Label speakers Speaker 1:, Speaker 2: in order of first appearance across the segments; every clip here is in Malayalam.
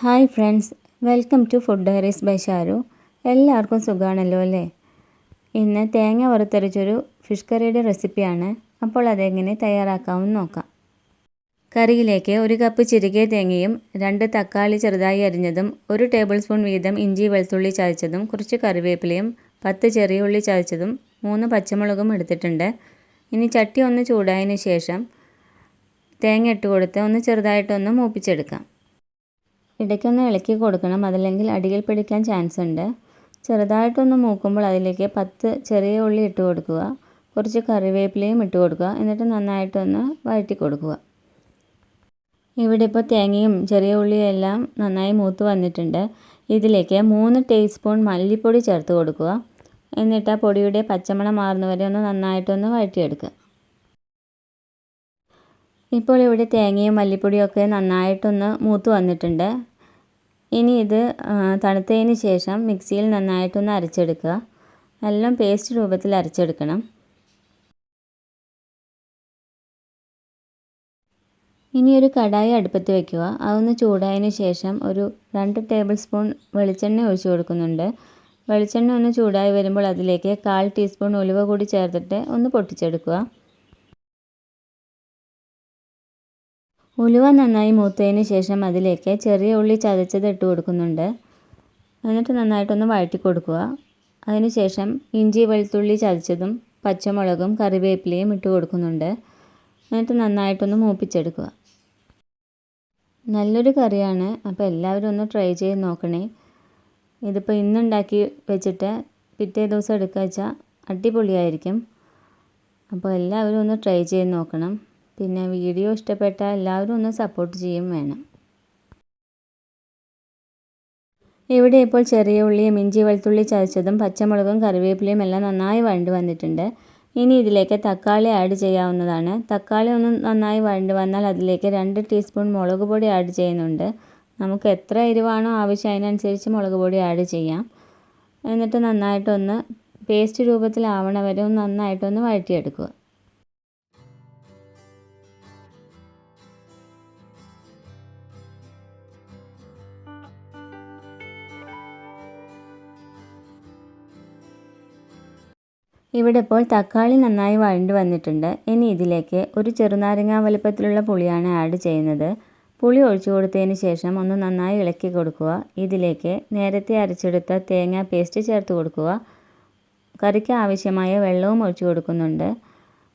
Speaker 1: Hi friends welcome to food diaries by Sharu. എല്ലാവർക്കും സുഖമാണല്ലോ അല്ലേ? ഇന്ന് തേങ്ങ വറുത്തരച്ചൊരു ഫിഷ് കറിയുടെ റെസിപ്പിയാണ്. അപ്പോൾ അതെങ്ങനെ തയ്യാറാക്കാമെന്ന് നോക്കാം. കറിയിലേക്ക് ഒരു കപ്പ് ചിരികിയ തേങ്ങയും രണ്ട് തക്കാളി ചെറുതായി അരിഞ്ഞതും ഒരു ടേബിൾ സ്പൂൺ വീതം ഇഞ്ചി വെളുത്തുള്ളി ചതച്ചതും കുറച്ച് കറിവേപ്പിലയും പത്ത് ചെറിയ ഉള്ളി ചതച്ചതും മൂന്ന് പച്ചമുളകും എടുത്തിട്ടുണ്ട്. ഇനി ചട്ടി ഒന്ന് ചൂടായതിന് ശേഷം തേങ്ങ ഇട്ട് കൊടുത്ത് ഒന്ന് ചെറുതായിട്ടൊന്ന് മൂപ്പിച്ചെടുക്കാം. ഇടയ്ക്കൊന്ന് ഇളക്കി കൊടുക്കണം. അതല്ലെങ്കിൽ അടിയിൽ പിടിക്കാൻ ചാൻസ് ഉണ്ട്. ചെറുതായിട്ടൊന്ന് മൂക്കുമ്പോൾ അതിലേക്ക് പത്ത് ചെറിയ ഉള്ളി ഇട്ട് കൊടുക്കുക. കുറച്ച് കറിവേപ്പിലയും ഇട്ട് കൊടുക്കുക. എന്നിട്ട് നന്നായിട്ടൊന്ന് വഴറ്റി കൊടുക്കുക. ഇവിടെ ഇപ്പോൾ തേങ്ങയും ചെറിയ ഉള്ളിയും എല്ലാം നന്നായി മൂത്ത് വന്നിട്ടുണ്ട്. ഇതിലേക്ക് മൂന്ന് ടീസ്പൂൺ മല്ലിപ്പൊടി ചേർത്ത് കൊടുക്കുക. എന്നിട്ട് ആ പൊടിയുടെ പച്ചമണം മാറുന്നവരെ ഒന്ന് നന്നായിട്ടൊന്ന് വഴറ്റിയെടുക്കുക. ഇപ്പോൾ ഇവിടെ തേങ്ങയും മല്ലിപ്പൊടിയും ഒക്കെ നന്നായിട്ടൊന്ന് മൂത്ത് വന്നിട്ടുണ്ട്. ഇനി ഇത് തണുത്തതിന് ശേഷം മിക്സിയിൽ നന്നായിട്ടൊന്ന് അരച്ചെടുക്കുക. എല്ലാം പേസ്റ്റ് രൂപത്തിൽ അരച്ചെടുക്കണം. ഇനി ഒരു കടായി അടുപ്പത്ത് വയ്ക്കുക അതൊന്ന് ചൂടായതിന് ശേഷം ഒരു രണ്ട് ടേബിൾ സ്പൂൺ വെളിച്ചെണ്ണ ഒഴിച്ചു കൊടുക്കുന്നുണ്ട്. വെളിച്ചെണ്ണ ഒന്ന് ചൂടായി വരുമ്പോൾ അതിലേക്ക് കാൽ ടീസ്പൂൺ ഉലുവ കൂടി ചേർത്തിട്ട് ഒന്ന് പൊട്ടിച്ചെടുക്കുക. ഉലുവ നന്നായി മൂത്തതിന് ശേഷം അതിലേക്ക് ചെറിയ ഉള്ളി ചതച്ചത് ഇട്ട് കൊടുക്കുന്നുണ്ട്. എന്നിട്ട് നന്നായിട്ടൊന്ന് വഴറ്റി കൊടുക്കുക. അതിനുശേഷം ഇഞ്ചി വെളുത്തുള്ളി ചതച്ചതും പച്ചമുളകും കറിവേപ്പിലയും ഇട്ട് കൊടുക്കുന്നുണ്ട്. എന്നിട്ട് നന്നായിട്ടൊന്ന് മൂപ്പിച്ചെടുക്കുക. നല്ലൊരു കറിയാണ്. അപ്പോൾ എല്ലാവരും ഒന്ന് ട്രൈ ചെയ്ത് നോക്കണേ. ഇതിപ്പോൾ ഇന്നുണ്ടാക്കി വെച്ചിട്ട് പിറ്റേ ദിവസം എടുക്കുക വെച്ചാൽ അടിപൊളിയായിരിക്കും. അപ്പോൾ എല്ലാവരും ഒന്ന് ട്രൈ ചെയ്ത് നോക്കണം. പിന്നെ വീഡിയോ ഇഷ്ടപ്പെട്ടാൽ എല്ലാവരും ഒന്ന് സപ്പോർട്ട് ചെയ്യും വേണം. ഇവിടെ ഇപ്പോൾ ചെറിയ ഉള്ളിയും ഇഞ്ചി വെളുത്തുള്ളി ചതച്ചതും പച്ചമുളകും കറിവേപ്പിലയും എല്ലാം നന്നായി വഴണ്ട് വന്നിട്ടുണ്ട്. ഇനി ഇതിലേക്ക് തക്കാളി ആഡ് ചെയ്യാവുന്നതാണ്. തക്കാളി ഒന്ന് നന്നായി വഴണ്ട് വന്നാൽ അതിലേക്ക് രണ്ട് ടീസ്പൂൺ മുളക് പൊടി ആഡ് ചെയ്യുന്നുണ്ട്. നമുക്ക് എത്ര എരിവാണോ ആവശ്യം അതിനനുസരിച്ച് മുളക് പൊടി ആഡ് ചെയ്യാം. എന്നിട്ട് നന്നായിട്ടൊന്ന് പേസ്റ്റ് രൂപത്തിലാവണ വരെ നന്നായിട്ടൊന്ന് വഴറ്റിയെടുക്കുക. ഇവിടെ ഇപ്പോൾ തക്കാളി നന്നായി വഴണ്ട് വന്നിട്ടുണ്ട്. ഇനി ഇതിലേക്ക് ഒരു ചെറുനാരങ്ങ വലുപ്പത്തിലുള്ള പുളിയാണ് ആഡ് ചെയ്യുന്നത്. പുളി ഒഴിച്ചു കൊടുത്തതിന് ശേഷം ഒന്ന് നന്നായി ഇളക്കി കൊടുക്കുക. ഇതിലേക്ക് നേരത്തെ അരച്ചെടുത്ത തേങ്ങ പേസ്റ്റ് ചേർത്ത് കൊടുക്കുക. കറിക്ക് ആവശ്യമായ വെള്ളവും ഒഴിച്ചു കൊടുക്കുന്നുണ്ട്.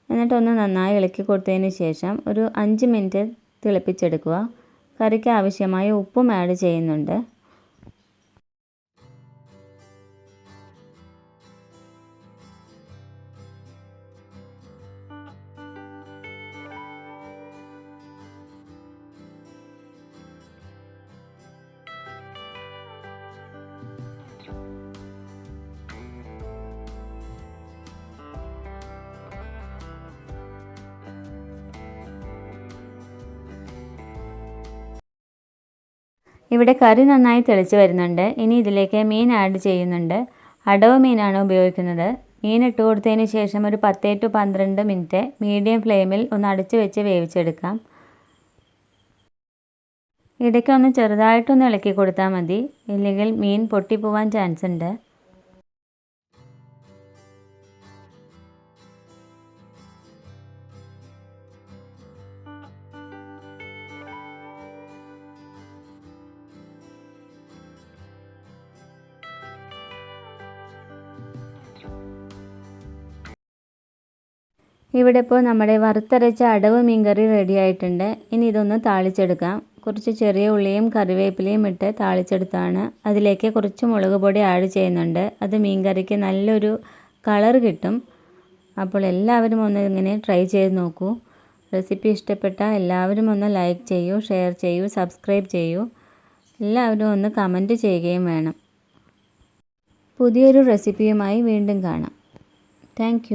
Speaker 1: എന്നിട്ടൊന്ന് നന്നായി ഇളക്കി കൊടുത്തതിന് ശേഷം ഒരു അഞ്ച് മിനിറ്റ് തിളപ്പിച്ചെടുക്കുക. കറിക്ക് ആവശ്യമായ ഉപ്പും ആഡ് ചെയ്യുന്നുണ്ട്. ഇവിടെ കറി നന്നായി തെളിച്ച് വരുന്നുണ്ട്. ഇനി ഇതിലേക്ക് മീൻ ആഡ് ചെയ്യുന്നുണ്ട്. അടവ് മീനാണ് ഉപയോഗിക്കുന്നത്. മീൻ ഇട്ട് കൊടുത്തതിന് ശേഷം ഒരു പത്ത് ടു പന്ത്രണ്ട് മിനിറ്റ് മീഡിയം ഫ്ലെയിമിൽ ഒന്ന് അടച്ചു വെച്ച് വേവിച്ചെടുക്കാം. ഇടയ്ക്കൊന്ന് ചെറുതായിട്ടൊന്ന് ഇളക്കി കൊടുത്താൽ മതി. ഇല്ലെങ്കിൽ മീൻ പൊട്ടിപ്പോവാൻ ചാൻസ് ഉണ്ട്. ഇവിടെ ഇപ്പോൾ നമ്മുടെ വറുത്തരച്ച അടവ് മീൻകറി റെഡി ആയിട്ടുണ്ട്. ഇനി ഇതൊന്ന് താളിച്ചെടുക്കാം. കുറച്ച് ചെറിയ ഉള്ളിയും കറിവേപ്പിലയും ഇട്ട് താളിച്ചെടുത്താണ്. അതിലേക്ക് കുറച്ച് മുളക് പൊടി ആഡ് ചെയ്യുന്നുണ്ട്. അത് മീൻകറിക്ക് നല്ലൊരു കളർ കിട്ടും. അപ്പോൾ എല്ലാവരും ഒന്ന് ഇങ്ങനെ ട്രൈ ചെയ്ത് നോക്കൂ. റെസിപ്പി ഇഷ്ടപ്പെട്ട എല്ലാവരും ഒന്ന് ലൈക്ക് ചെയ്യൂ ഷെയർ ചെയ്യൂ സബ്സ്ക്രൈബ് ചെയ്യൂ. എല്ലാവരും ഒന്ന് കമന്റ് ചെയ്യുകയും വേണം. പുതിയൊരു റെസിപ്പിയുമായി വീണ്ടും കാണാം. താങ്ക്